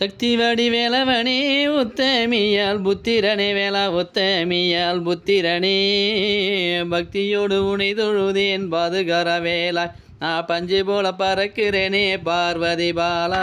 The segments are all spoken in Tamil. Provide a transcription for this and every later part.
சக்தி வடி வேலவனே உத்தமியால் புத்திரனே வேளா உத்தமியால் புத்திரனே பக்தியோடு உனை தொழுதேன் பாதுகார வேலா நான் பஞ்சு போல பறக்கிறேனே பார்வதி பாலா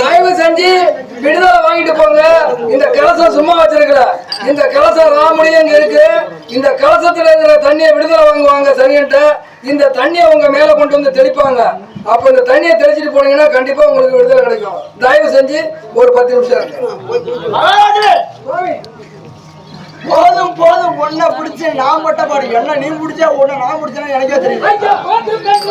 தயவு செஞ்சு விடுதலை வாங்கிட்டு போங்க. இந்த கலசம் சும்மா வச்சிருக்கல. இந்த கலசம் ராமணியும் இங்க இருக்கு. இந்த கலசத்துல இருக்கிற தண்ணியை விடுதலை வாங்குவாங்க சரின்ட்டு இந்த தண்ணியை உங்க மேல கொண்டு வந்து தெளிப்பாங்க. அப்ப இந்த தண்ணியை தெளிச்சிட்டு போனீங்கன்னா கண்டிப்பா உங்களுக்கு விடுதலை கிடைக்கும். தயவு செஞ்சு ஒரு பத்து நிமிஷம் போதும் போதும் ஒன்ன பிடிச்சு நான் பட்ட பாடு. என்ன நீ பிடிச்சா ஒண்ணு நான் பிடிச்சேன்னா எனக்கே தெரியும்.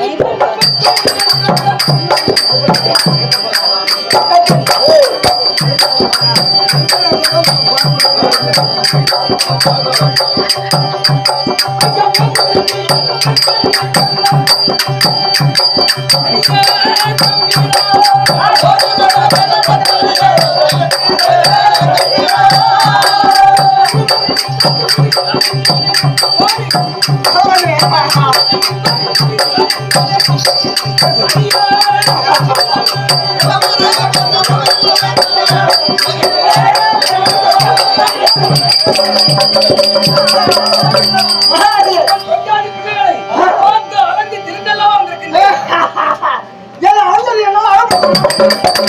我的个我的个我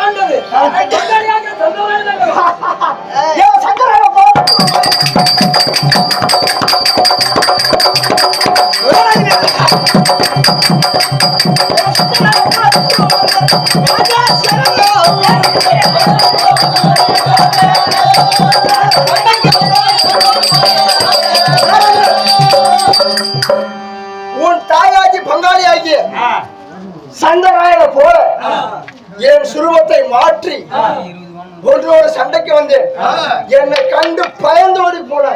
அழுந்தது? ஏன் சங்கராயனை போல என் சுருவத்தை மாற்றி ஒன்றோட சண்டைக்கு வந்து என்னை கண்டு பயந்து ஓடி போன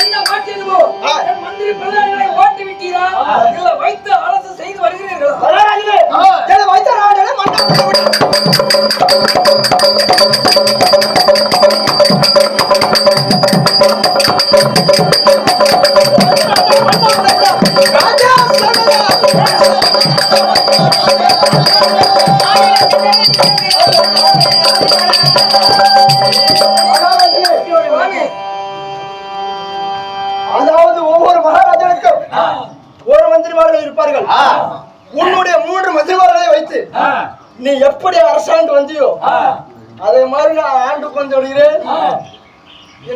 என்ன மாற்றியதுவோ என் மந்திரி பிரதானிகளை ஓட்டி விட்டீரா இல்ல வைத்து அரசு செய்து வருகிறீர்களா என்னை வைத்த ராஜனை மண்டபத்தில் விடு. ராஜா சங்கரா. அதாவது ஒவ்வொரு மகாராஜனுக்கும் ஒரு மந்திரிமார்கள் இருப்பார்கள். உன்னுடைய மூன்று மந்திரிமார்களை வைத்து நீ எப்படி அரசாண்டு வந்தியோ அதே மாதிரி நான் ஆண்டு கொண்டு வருகிறேன்.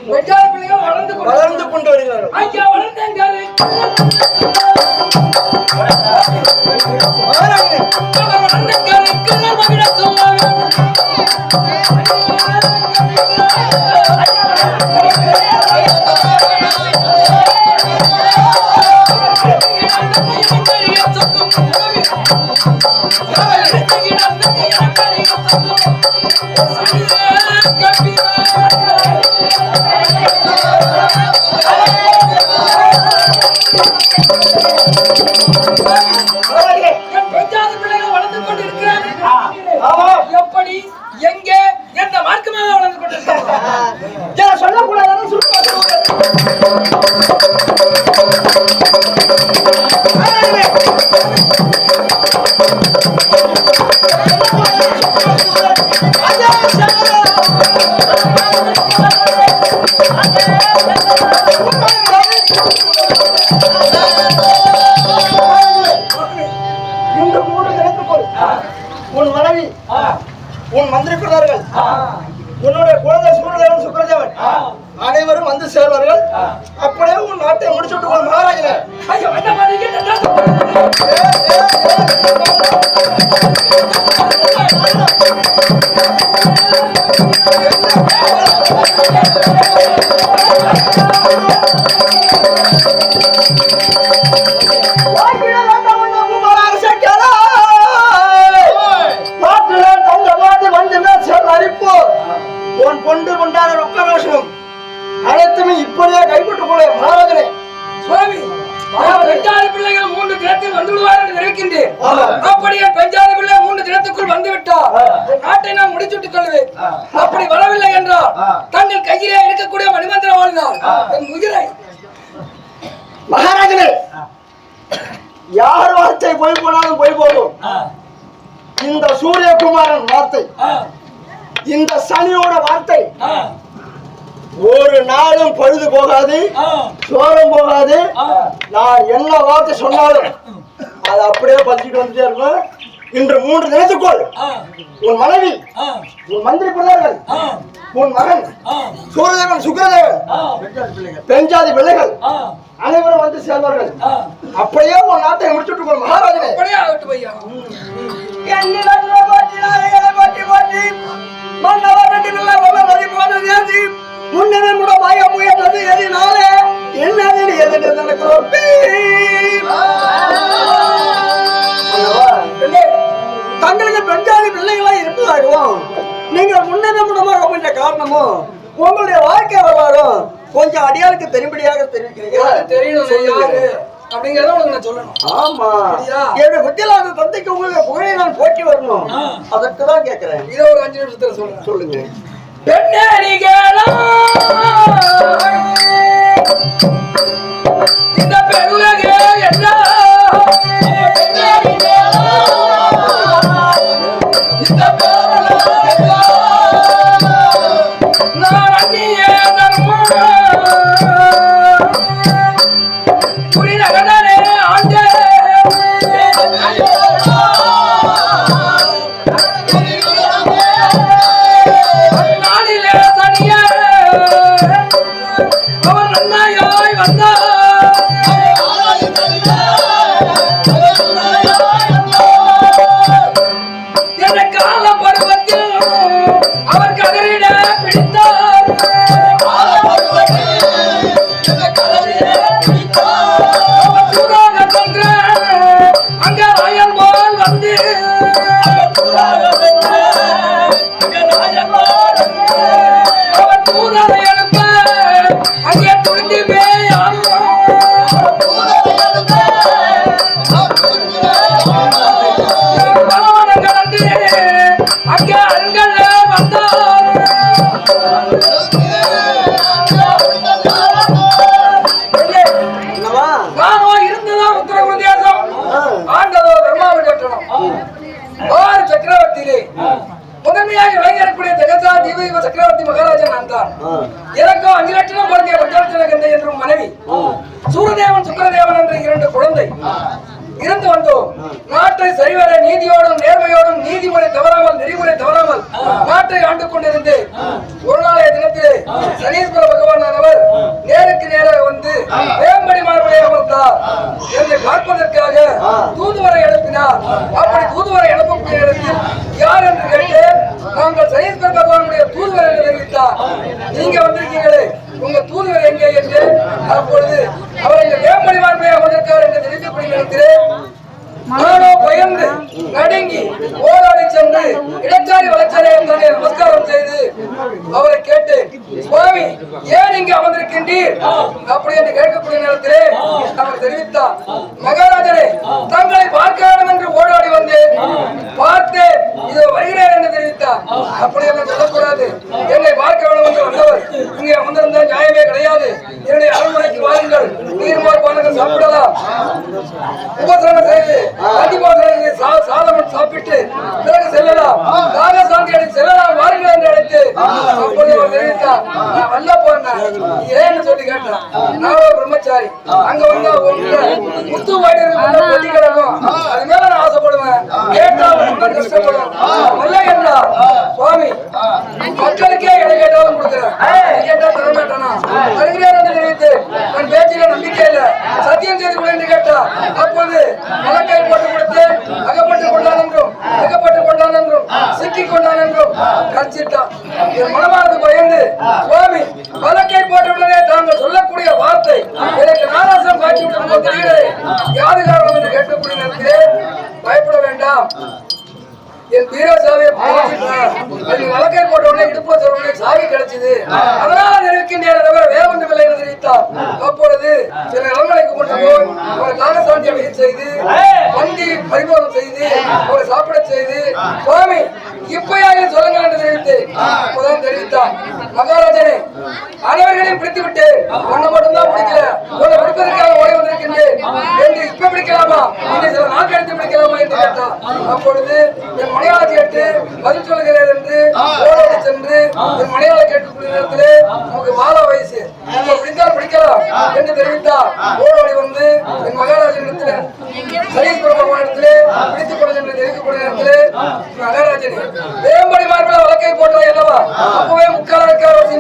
வளர்ந்து கொண்டு வளர்ந்து கொண்டு வருகிறார்கள் ஐயா வளர்ந்தேங்காரு மகாராஜனே, வளர்ந்தேங்காரு கிணறு மகிழ சொல்லாங்க மகாராஜனே, என் பெற்றாத பிள்ளைகள் வளர்ந்து கொண்டிருக்கிறார்கள் ஆமா. எப்படி எங்கே எந்த மார்க்கமாக வளர்ந்து கொண்டிருக்கிறார்கள் இதை Thank you. உன் மந்திரி பிரதார்கள் உன்னுடைய குழந்தை சூரியதேவன் சுக்கரதேவன் அனைவரும் வந்து சேர்வார்கள் அப்படியே உன் நாட்டை முடிச்சு விட்டு போன மகாராஜனே என்ன அரிப்பு. உன் பொண்டு கொண்டாட ரொக்க வேஷம் அனைத்துமே இப்படியே கைப்பற்றுக் கொள்ள மகாராஜனே சுவாமி பெஞ்சாதி பிள்ளைகள் மூன்று தினத்தில் வந்து விடுவார் என்று நினைக்கின்றேன். அப்படியே பெஞ்சாதி பிள்ளை மூன்று தினத்துக்குள் வந்து விட்டார். நாட்டை நான் முடிச்சுட்டுக் கொள்வேன். அப்படி வரவில்லை என்றால் தங்கள் கையிலே இருக்கக்கூடிய மணிமந்திர வாழ்ந்தால் என் உயிரை. மகாராஜனே யார் வார்த்தை போய் போனாலும் போய் போகும். இந்த சூரியகுமாரன் வார்த்தை. இந்த சனியோட வார்த்தை. ஒரு நாளும் பழுது போகாது சோரம் போகாது. நான் என்ன வார்த்தை சொன்னாலும் அது அப்படியே பறிச்சுட்டு வந்துட்டே இருக்கும் இன்று மூன்று தினத்துக்குள் உன் மனைவி உன் மந்திரி பிள்ளைகள் உன் மகன் சூரியதேவன் சுக்கரதேவன் பெஞ்சாதி பிள்ளைகள் அனைவரும் வந்து சேர்வார்கள். அப்படியே உன் நாட்டை முடிச்சுட்டு மகாராஜனே. அப்படியே ஆகட்டும் ஐயா. போற்றி போற்றி. மன்னவர் ரெண்டினில்ல வல்லவரை போனது ஏதி. முன்னமே முடமாய முயன்றது எதினாலே என்னது எதிர் நடக்கிறோம் தங்களுக்கு பெண்ஜாதி பிள்ளைகளா இருப்பதாகவும் நீங்கள் முன்னமே முடமாக போன்ற காரணமும் உங்களுடைய வாழ்க்கை வரலாறும் கொஞ்சம் அடியாளுக்கு தெரிம்படியாக அது தெரிவிக்கிறீர்கள் தெரியணும் அப்படிங்கறத உனக்கு நான் சொல்லணும் ஆமா? என்னுடைய அந்த தந்தைக்கு உங்களுக்கு வரணும் அதற்கு தான் கேட்கிறேன் இதை ஒரு அஞ்சு நிமிஷத்துல சொல்றேன் சொல்லுங்க. பெண்ணடிகளா! இந்த பெருலகே என்ன? புரிநகரே ஆண்டே! அங்கே துணிந்து பேயாம் முதன்மையாக விளங்கியிருக்கக்கூடிய ஜெகதா தீப சக்கரவர்த்தி மகாராஜன் நான் தான் எனக்கும் அஞ்சு லட்சம் பொருந்திய பட்டாளத்தின கந்தை என்றும் மனைவி சூரதேவன் சுக்கரதேவன் என்ற இரண்டு குழந்தை இருந்து வந்தோம் நாட்டை சரிவர நீதியோடும் நேர்மையோடும் நீதிமுறை தவறாமல் நெறிமுறை தவறாமல் நாட்டை ஆண்டு கொண்டிருந்து ஒரு நாளைய தினத்திலே சனீஸ்வர பகவான் அவர் நேருக்கு நேராக வந்து வேம்படி மார்பலை அமர்ந்தார் என்னை பார்ப்பதற்காக தூதுவரை எழுப்பினார் அப்படி தூதுவரை எழுப்பக்கூடிய இடத்தில் யார் என்று கேட்டேன் நாங்கள் சனீஸ்வர பகவானுடைய தூதுவர் என்று தெரிவித்தார் நீங்க வந்திருக்கீங்களே உங்க தூதுவர் எங்கே என்று அப்பொழுது அவர் இங்க வேம்படி மார்பலை அமர்ந்திருக்கார் என்று தெரிவிக்கக்கூடிய நேரத்திலே நானோ பயந்து நடுங்கி ஓடாடி சென்று இடச்சாரி வளச்சாரி தன்னை நமஸ்காரம் செய்து அவரை கேட்டேன் சுவாமி ஏன் இங்கு அமர்ந்திருக்கின்றீர் அப்படி என்று கேட்கக்கூடிய நேரத்திலே அவர் தெரிவித்தார் மகாராஜரே தங்களை பார்க்க வேண்டும் என்று ஓடாடி வந்தேன் பார்த்தேன் இது வருகிறேன் என்று தெரிவித்தார் அப்படி எல்லாம் சொல்லக்கூடாது என்னை பார்க்க வேண்டும் என்று வந்தவர் இங்கே அமர்ந்திருந்த நியாயமே கிடையாது என்னுடைய அரண்மனைக்கு வாருங்கள் நீர்மோர் பானங்கள் சாப்பிடலாம் உபசரணம் செய்து கண்டிப்பாக சாதம் சாப்பிட்டு பிறகு செல்லலாம் தாக சாந்தியடை செல்லலாம் வாருங்கள் என்று அழைத்து அப்பொழுது அவர் தெரிவித்தார் நான் வல்ல போனேன் ஏன்னு சொல்லி கேட்டேன் நான் ஒரு பிரம்மச்சாரி அங்க வந்தா உங்க முத்து வாயிலிருந்து பொட்டி கிடக்கும் அது மேல நான் ஆசைப்படுவேன் கேட்டா ரொம்ப கஷ்டப்படும் வல்ல என்றா சுவாமி மக்களுக்கே எடை கேட்டாலும் கொடுக்குறேன் கேட்டா தர மாட்டானா தருகிறேன் என்று தெரிவித்து என் பேச்சில நம்பிக்கை இல்ல சத்தியம் செய்து கொடு என்று கேட்டா அப்போது வழக்கை போட்டு கொடுத்து அகப்பட்டு கொண்டான் என்றும் அகப்பட்டு கொண்டான் என்றும் சிக்கிக் கொண்டான் என்றும் கர்ச்சித்தான் என் மனமானது பயந்து. சுவாமி வழக்கை போட்டவுடனே தாங்கள் சொல்லக்கூடிய வார்த்தை எனக்கு நாராசம் காட்சி விட்டு தெரிகிறது யாது காரணம் என்று கேட்கக்கூடிய நேரத்திலே பயப்பட வேண்டாம் என் பீரோ சாவியை போட்டுட்டேன். எனக்கு வழக்கை போட்ட உடனே இடுப்பு உடனே சாவி கிடைச்சது. அதனால நினைக்கின்றேன் தவிர வேற ஒன்றுமில்லை என்று தெரிவித்தார். அப்பொழுது சில அரண்மனைக்கு கொண்டு போய் அவரை தானசாந்தி அடைய செய்து வண்டி பரிபோகம் செய்து அவரை சாப்பிட செய்து சுவாமி இப்பயாவது சொல்லுங்கள் என்று தெரிவித்து அப்போதான் தெரிவித்தார். மகாராஜனே அனைவர்களையும் பிடித்து விட்டேன். உன்னை மட்டும்தான் பிடிக்கல. உன்னை பிடிப்பதற்காக ஓடி வந்திருக்கின்றேன். என்று இப்ப பிடிக்கலாமா? இன்னும் சில நாள் கழித்து பிடிக்கலாமா? என்று கேட்டார். அப்பொழுது என் மலையாள கேட்டு பதில் சொல்கிறேன் என்று ஓடோடி சென்று மலையாள கேட்கக்கூடிய நேரத்திலே நமக்கு மாலா வயசு. பிடித்தால் பிடிக்கலாம் என்று தெரிவித்தார். ஓடோடி வந்து என் மகாராஜன் இடத்துல சரீஸ் பிரபுவனிடத்திலே பிடித்துக் கொள்ளுங்கள் என்று தெரிவிக்கக்கூடிய நேரத்திலே மகாராஜன் வேம்படி மார்பிள வழக்கை போட்டது அல்லவா? அப்பவே முக்கால்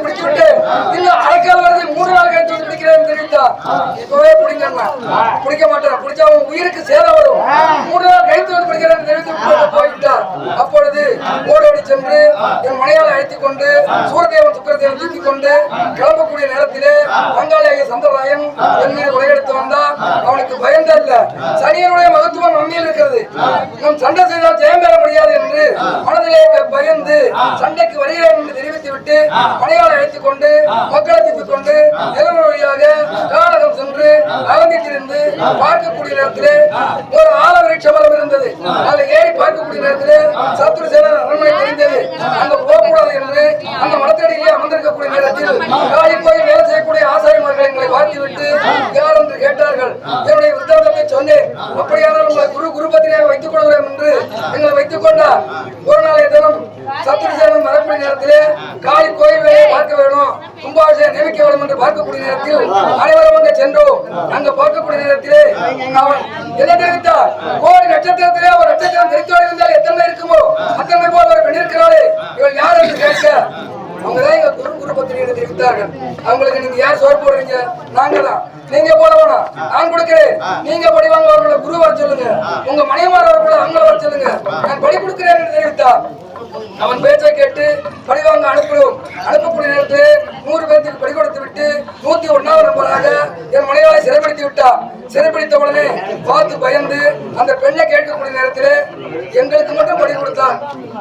பிடிச்சு விட்டு இன்னும் அரைக்கால் வரைக்கும் மூணு நாள் கழித்து வந்து பிடிக்கிறேன் என்று தெரிவித்தார் இப்பவே பிடிங்கண்ணா பிடிக்க மாட்டார் பிடிச்சா உன் உயிருக்கு சேதம் வரும். மூணு நாள் கழித்து வந்து பிடிக்கிறேன் தெரிவித்து விட்டு போய்விட்டார். அப்பொழுது ஓடோடி சென்று என் மனையாளை அழைத்துக் கொண்டு சூரதேவன் சுக்கரதேவன் தூக்கி கொண்டு கிளம்பக்கூடிய நேரத்திலே பங்காளியாகிய சந்திரராயன் என் மீது உரையெடுத்து வந்தார் அவனுக்கு பயந்தல்ல சனியனுடைய மகத்துவம் நம்மில் இருக்கிறது. நம் சண்டை செய்தால் ஜெயம் பெற முடியாது என்று மனதிலே பயந்து சண்டைக்கு வருகிறேன் என்று தெரிவித்து விட்டு மனையாளை அழைத்துக் கொண்டு மக்களை தீர்த்துக் கொண்டு நிலவு வழியாக கானகம் சென்று அகந்திட்டிருந்து பார்க்கக்கூடிய நேரத்தில் ஒரு ஆல விருட்ச மரம் இருந்தது. அதில் ஏறி பார்க்கக்கூடிய நேரத்தில் சத்ரு சேனன் அரண்மனை தெரிந்தது அங்க போகக்கூடாது என்று அந்த மரத்தடியிலே அமர்ந்திருக்கக்கூடிய நேரத்தில் காலி போய் வேலை செய்யக்கூடிய ஆசாரிமார்கள் எங்களை பார்த்து விட்டு யார் என்று கேட்டார்கள் என்னுடைய விருத்தாந்தத்தை சொன்னேன் அப்படியானால் உங்களை குரு குருபத்திரியாக வைத்துக் கொள்கிறேன் என்று எங்களை வைத்துக் கொண்டார் ஒரு நாளைய தினம் சத்ருசேனன் வரக்கூடிய நேரத்திலே காளி கோயில் வேலையை பார்க்க வேணும் கும்பாபிஷேகம் நியமிக்க வேண்டும் என்று பார்க்கக்கூடிய நேரத்தில் அனைவரும் அங்கே சென்றோம் அங்க பார்க்கக்கூடிய நேரத்திலே அவன் என்ன கோடி நட்சத்திரத்திலே ஒரு நட்சத்திரம் தெரித்தோடு இருந்தால் எத்தனை இருக்குமோ? அத்தனை போல் ஒரு பெண் இருக்கிறாளே. இவள் யார் என்று கேட்க? அவங்கதான் எங்க குரு குரு பத்திரிகை தெரிவித்தார்கள். அவங்களுக்கு நீங்க யார் சோறு போடுறீங்க? நாங்க தான் நீங்க போட வேணாம். நான் கொடுக்கிறேன். நீங்க படி வாங்க அவர்களை குரு வர சொல்லுங்க. உங்க மனைவிமார் அவர்களை அவங்கள வர சொல்லுங்க. நான் படி கொடுக்கிறேன் என்று தெரிவித்தார். அவன் பேச்சை கேட்டு படி வாங்க அனுப்பினோம் அனுப்பக்கூடிய நேரத்தில் நூறு பேருக்கு படி கொடுத்து விட்டு நூத்தி ஒன்னாவது நம்பராக என் மனைவியை சிறைப்படுத்தி விட்டார். சிறைப்பிடித்த உடனே பார்த்து பயந்து அந்த பெண்ணை கேட்கக்கூடிய நேரத்தில் எங்களுக்கு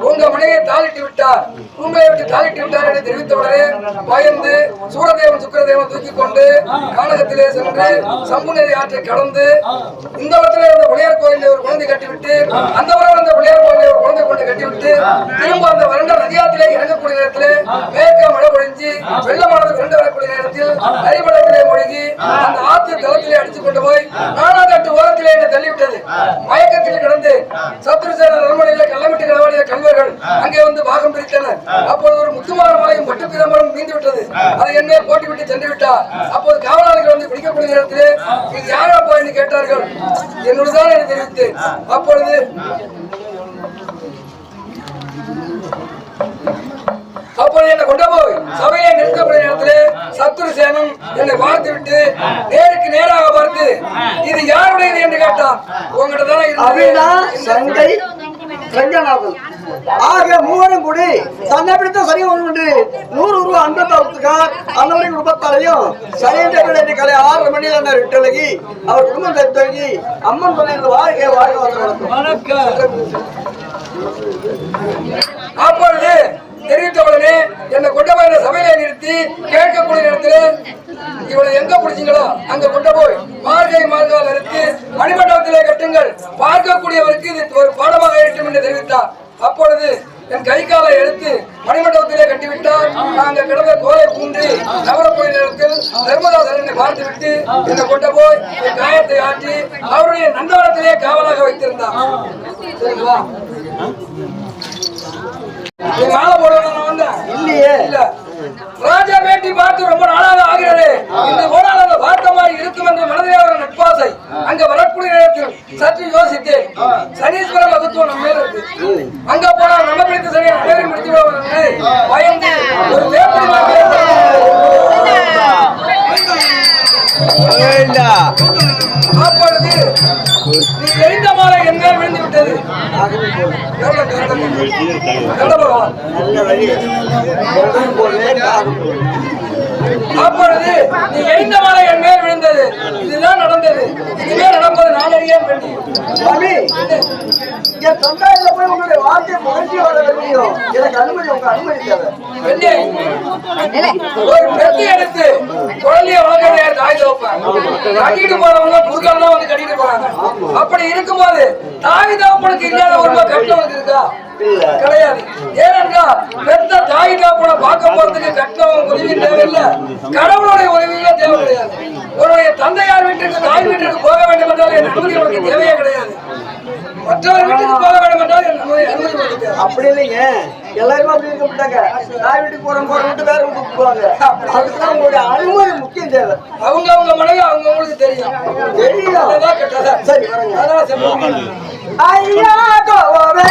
உங்க மனைவியை தாளிட்டு விட்டார். உங்களை விட்டு தாளிட்டு விட்டார் என்று தெரிவித்த உடனே பயந்து சூரதேவன் சுக்கரதேவன் தூக்கி கொண்டு கானகத்திலே சென்று சம்புநதி ஆற்றை கடந்து இந்த இடத்துல இருந்த பிள்ளையார் கோயிலில் ஒரு குழந்தை கட்டிவிட்டு அந்த வரம் அந்த பிள்ளையார் கோயிலில் ஒரு குழந்தை கொண்டு கட்டிவிட்டு திரும்ப அந்த வறண்ட நதியாத்திலே இறங்கக்கூடிய நேரத்தில் மேற்க மழை பொழிஞ்சு வெள்ளமானது கொண்டு வரக்கூடிய நேரத்தில் நேரத்தில் மூழ்கி அந்த ஆற்று தளத்திலே அடித்து கொண்டு போய் நானாகட்டு ஓரத்திலே என்னை தள்ளிவிட்டது. மயக்கத்தில் கிடந்து சத்ருசேன அரண்மனையில் கள்ளமிட்டு களவாடிய கல்வர்கள் அங்கே வந்து பாகம் பிரித்தனர் அப்போது ஒரு முத்துமார மலையும் பட்டு பிரம்பரம் மீந்து விட்டது அதை என்ன போட்டி விட்டு சென்று விட்டார் அப்போது காவலாளிகள் வந்து பிடிக்கக்கூடிய நேரத்திலே இது யாரப்பா என்று கேட்டார்கள். என்னுடன் என்று தெரிவித்தேன். அப்பொழுது அப்பொழுது என்னை கொண்டு போய் சபையை நிறுத்தக்கூடிய நேரத்திலே சத்துரு சேனம் என்னை பார்த்து விட்டு நேருக்கு நேராக பார்த்து இது யாருடையது? என்று கேட்டான் உங்ககிட்ட தானே சங்கை ரங்கநாதன் ஆக மூவரும் கூடி தன்னை பிடித்த சரி ஒன்று. நூறு ரூபா அன்பத்தாவுக்கார் அன்னவரை குடும்பத்தாரையும் சனியன் கலை ஆறு மணியில் என்ன விட்டலகி அவர் குடும்பத்தை தொடங்கி அம்மன் சொல்லியிருந்த வாழ்க்கை வாழ்க்கை நடத்தும் அப்பொழுது தெரிவித்த உடனே என்னை கொண்ட போய் சபையில நிறுத்தி கேட்கக்கூடிய நேரத்தில் இவளை எங்க பிடிச்சிங்களோ அங்க கொண்டு போய் மார்கை மார்கால் அறுத்து மணிமண்டபத்திலே கட்டுங்கள். பார்க்கக்கூடியவருக்கு இது ஒரு பாடமாக இருக்கும் என்று தெரிவித்தார். அப்பொழுது என் கை காலை எடுத்து மணிமண்டபத்திலே கட்டிவிட்டார். நாங்கள் கிடந்த கோலை பூண்டு நவரப்போய் நேரத்தில் தர்மதாசர் பார்த்து விட்டு என்னை கொண்டு போய் என் காயத்தை ஆற்றி அவருடைய நந்தவனத்திலே காவலாக வைத்திருந்தார். சரிங்களா மாலை போடணும் வந்தேன் இல்லையே. இல்ல. ராஜா பேட்டி பார்த்து ரொம்ப நாளாக ஆகிறது. இந்த கோடால அந்த பார்த்த மாதிரி இருக்கும் என்று மனதிலே ஒரு நட்பாசை அங்க வரக்கூடிய நேரத்தில் சற்று யோசித்தேன். சனீஸ்வர மகத்துவம் நம்ம மேல இருக்கு. அங்க போனா நம்ம பிடித்த சனியை அனைவரும் பிடித்து பயந்து ஒரு வேப்படி மரத்தை அப்பொழுது நீ எரிந்த மாலை என் விழுந்து விட்டது பகவான் நல்ல வழி. போலே அப்பொழுது நீ எரிந்த மலை என் மேல் விழுந்தது. இதுதான் நடந்தது. இதுவே நடப்பது நான் என் தொண்டாயில போய் உங்களுடைய வார்த்தையை புகழ்ச்சி வர வேண்டியும் எனக்கு அனுமதி உங்க அனுமதி தேவை. ஒரு பெத்தி எடுத்து குழந்தைய வளர்க்கறதே தாய் தோப்பேன் கட்டிட்டு போறவங்க வந்து கட்டிட்டு போறாங்க. அப்படி இருக்கும்போது தாய் தோப்பனுக்கு இல்லாத ஒரு இருக்கா இல்ல. கிடையாது. ஏனென்றால் பெத்த தாய் தோப்பனை பார்க்க போறதுக்கு கட்டணம் உதவி தேவையில்லை. கடவுளுடைய உதவியும் தேவை கிடையாது உன்னுடைய தந்தையார் வீட்டுக்கு தாய் வீட்டுக்கு போக வேண்டும் என்றால் என் அனுமதி உனக்கு தேவையே கிடையாது. மற்றவர் வீட்டுக்கு போக வேண்டும் என்றால் என் அனுமதி அப்படி இல்லைங்க. எல்லாருமே அப்படி இருக்க மாட்டாங்க தாய் வீட்டுக்கு போறோம் போற விட்டு வேற வீட்டுக்கு போவாங்க அதுக்குதான் உங்களுடைய அனுமதி முக்கியம் தேவை. அவங்க அவங்க மனைவி அவங்க அவங்களுக்கு தெரியும். தெரியும் சரி அதனால ஐயா கோவே